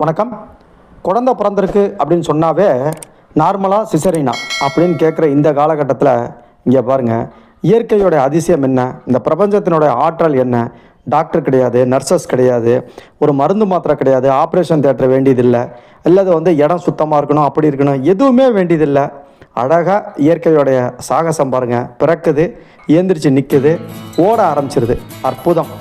வணக்கம். குழந்தை பிறந்திருக்கு அப்படின்னு சொன்னாவே நார்மலாக சிசரினா அப்படின்னு கேட்குற இந்த காலகட்டத்தில் இங்கே பாருங்கள் இயற்கையோட அதிசயம் என்ன? இந்த பிரபஞ்சத்தினுடைய ஆற்றல் என்ன? டாக்டர் கிடையாது நர்சஸ் கிடையாது ஒரு மருந்து மாத்திரை கிடையாது ஆப்ரேஷன் தேட்டர் வேண்டியதில்லை அல்லது வந்து இடம் சுத்தமாக இருக்கணும் அப்படி இருக்கணும் எதுவுமே வேண்டியதில்லை. அழகாக இயற்கையோடைய சாகசம் பாருங்கள் பிறக்குது ஏந்திரிச்சு நிற்குது ஓட ஆரம்பிச்சிருது. அற்புதம்.